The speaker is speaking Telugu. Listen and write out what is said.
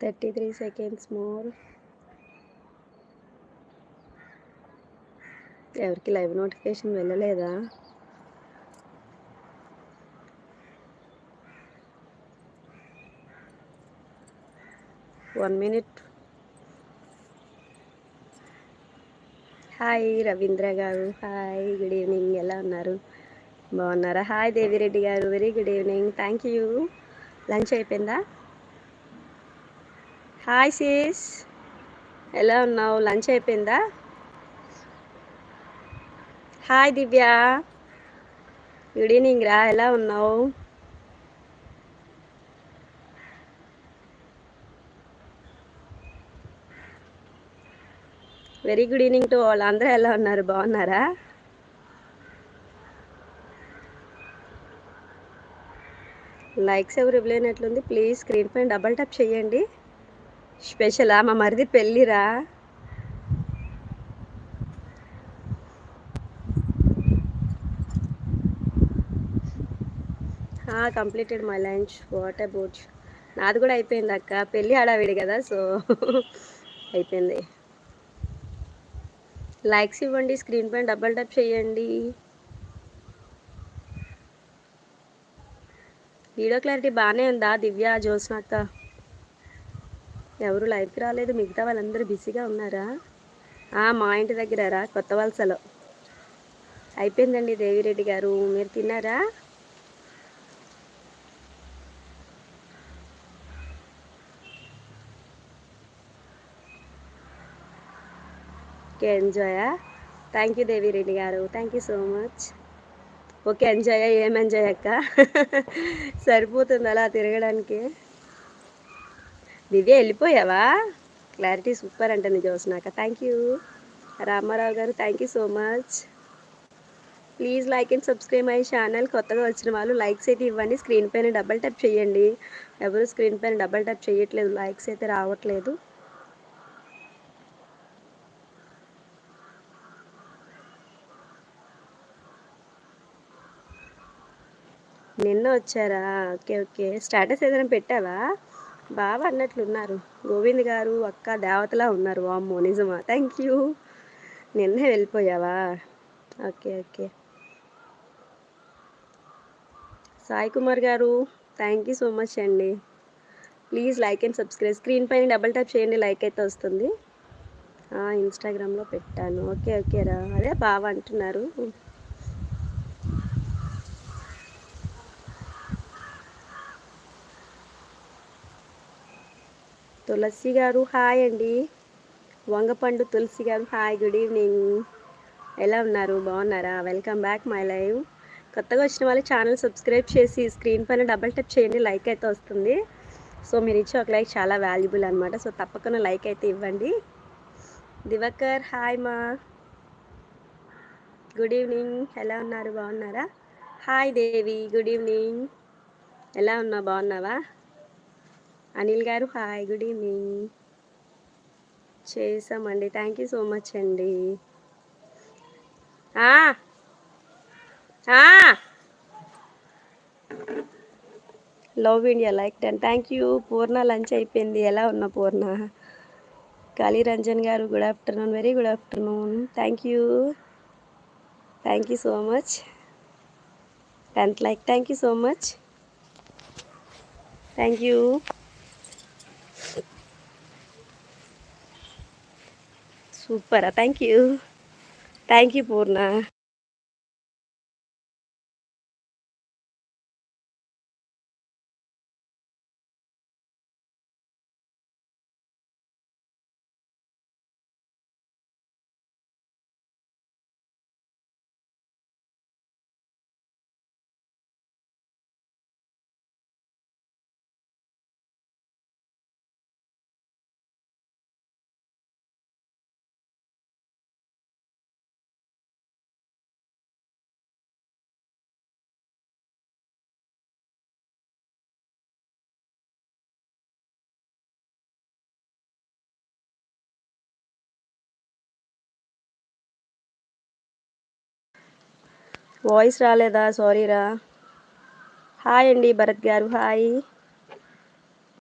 థర్టీ త్రీ సెకండ్స్ మోర్ ఎవరికి లైవ్ నోటిఫికేషన్ వెళ్ళలేదా? One minute hi Ravindra garu. Hi good evening ఎలా ఉన్నారు? బాగున్నారా? Hi Devireddy garu. Very good evening thank you lunch అయిపోయిందా? హాయ్ సీస్. ఎలా ఉన్నావు? లంచ్ అయిపోయిందా? హాయ్ దివ్య. గుడ్ ఈవినింగ్ రా. ఎలా ఉన్నావు? వెరీ గుడ్ ఈవినింగ్ టు వాళ్ళందరూ ఎలా ఉన్నారు? బాగున్నారా? లైక్స్ ఎవరు ఇవ్వలేనట్లుంది. ప్లీజ్ స్క్రీన్ పైన డబల్ టప్ చేయండి. స్పెషలా? మా మరిది పెళ్ళిరా. Completed my lunch what about నాది కూడా అయిపోయింది అక్క. పెళ్ళి ఆడావిడి కదా సో అయిపోయింది. లైక్స్ ఇవ్వండి స్క్రీన్ పైన డబల్ టప్ చేయండి. వీడియో క్లారిటీ బాగానే ఉందా దివ్య జ్యోత్స్నాక్క ఎవరు లైవ్కి రాలేదు మిగతా వాళ్ళందరూ బిజీగా ఉన్నారా? మా ఇంటి దగ్గరరా కొత్త వలసలో. అయిపోయిందండి దేవిరెడ్డి గారు మీరు తిన్నారా? Okay ఎంజాయా? Thank you Devireddy garu thank you so much. Okay enjoy ఏం ఎంజాయ్ అక్క? సరిపోతుంది అలా తిరగడానికి? దివ్య వెళ్ళిపోయావా? క్లారిటీ సూపర్ అంటే నేను చూసినాక thank you Ramarao garu thank you so much please like and subscribe my channel కొత్తగా వచ్చిన వాళ్ళు లైక్స్ అయితే ఇవ్వండి. స్క్రీన్ పైన డబల్ టప్ చేయండి. ఎవరు స్క్రీన్ పైన డబల్ టప్ చేయట్లేదు. లైక్స్ అయితే రావట్లేదు. నిన్న వచ్చారా? ఓకే ఓకే స్టేటస్ ఏదైనా పెట్టావా? బాగా అన్నట్లున్నారు గోవింద్ గారు అక్క దేవతలా ఉన్నారు. వామ్మో నిజమా? థ్యాంక్ యూ నిన్నే వెళ్ళిపోయావా? Okay okay. Sai Kumar garu thank you so much అండి. Please like and subscribe screen పైన డబల్ ట్యాప్ చేయండి లైక్ అయితే వస్తుంది. ఇన్స్టాగ్రామ్లో పెట్టాను. ఓకే ఓకే రా. అదే బాగా అంటున్నారు. తులసి గారు హాయ్ అండి. వంగపండు తులసి గారు హాయ్ గుడ్ ఈవినింగ్. ఎలా ఉన్నారు? బాగున్నారా? Welcome back my live. కొత్తగా వచ్చిన వాళ్ళు ఛానల్ సబ్స్క్రైబ్ చేసి స్క్రీన్ పైన డబల్ టప్ చేయండి లైక్ అయితే వస్తుంది. సో మీరు ఇచ్చే ఒక లైక్ చాలా వాల్యుబుల్ అనమాట సో తప్పకుండా లైక్ అయితే ఇవ్వండి. దివకర్ హాయ్ మా. Good evening. ఎలా ఉన్నారు? బాగున్నారా? Hi Devi good evening. ఎలా ఉన్నా బాగున్నావా? Anil garu hi good evening. చేసామండి థ్యాంక్ యూ సో మచ్ అండి. Love India like ten. Thank you. Purna lunch అయిపోయింది. ఎలా ఉన్నా Purna? Kali Ranjan garu good afternoon. Very good afternoon. Thank you. Thank you so much. Tenth like. Thank you so much. Thank you. సూపరా thank you thank voice రాలేదా? సారీరా హాయ్ అండి భరత్ గారు. హాయ్